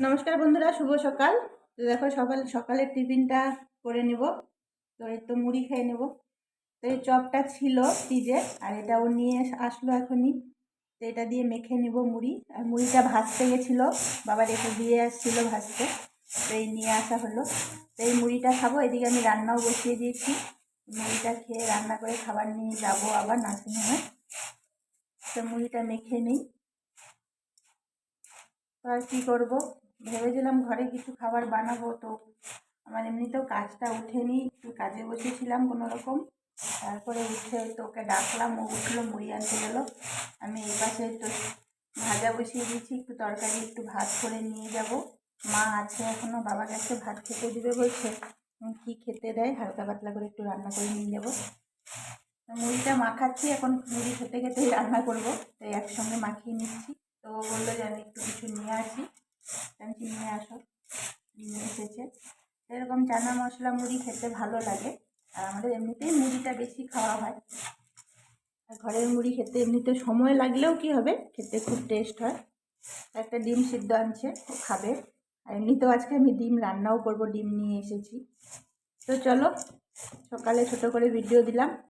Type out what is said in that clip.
নমস্কার বন্ধুরা, শুভ সকাল। তো দেখো, সকাল সকালের টিফিনটা করে নেব। তো এই তো মুড়ি খেয়ে নেব। তো এই চপটা ছিল ফ্রিজে, আর এটা ও নিয়ে আসলো এখনই। তো এটা দিয়ে মেখে নেব মুড়ি। আর মুড়িটা ভাজতে গেছিল। বাবা রেখে দিয়ে আসছিল ভাজতে। তো এই নিয়ে আসা হলো। তো এই মুড়িটা খাব। এদিকে আমি রান্নাও বসিয়ে দিয়েছি। মুড়িটা খেয়ে রান্না করে খাবার নিয়ে যাব আবার নার্সিংহোমে তো মুড়িটা মেখে নিই। আর কী করব? ভেবেছিলাম ঘরে কিছু খাবার বানাবো তো। আমার এমনিতেও কাজটা উঠেনি একটু কাজে বসেছিলাম কোনো রকম তারপরে উঠে তো ওকে ডাকলাম, ও উঠল, মুড়ি আনতে গেলো। আমি এই পাশে একটু ভাজা বসিয়ে দিয়েছি, একটু তরকারি, একটু ভাত করে নিয়ে যাব। মা আছে এখনও বাবা কাছে ভাত খেতে দিবে বলছে। কী খেতে দেয়? হালকা পাতলা করে একটু রান্না করে নিয়ে যাব। মুড়িটা মাখাচ্ছি, এখন মুড়ি খেতে খেতেই রান্না করব। তাই একসঙ্গে মাখিয়ে নিচ্ছি। তো বলল যে আমি একটু কিছু নিয়ে আসি। নিয়ে আসো। এসেছে। এরকম চানা মশলা মুড়ি খেতে ভালো লাগে। আর আমাদের এমনিতেই মুড়িটা বেশি খাওয়া হয়। আর ঘরের মুড়ি খেতে এমনিতে সময় লাগলেও কি হবে? খেতে খুব টেস্ট হয়। একটা ডিম সিদ্ধ আনছে খাবে। আর এমনিতেও আজকে আমি ডিম রান্নাও করব, ডিম নিয়ে এসেছি। তো চলো, সকালে ছোট করে ভিডিও দিলাম।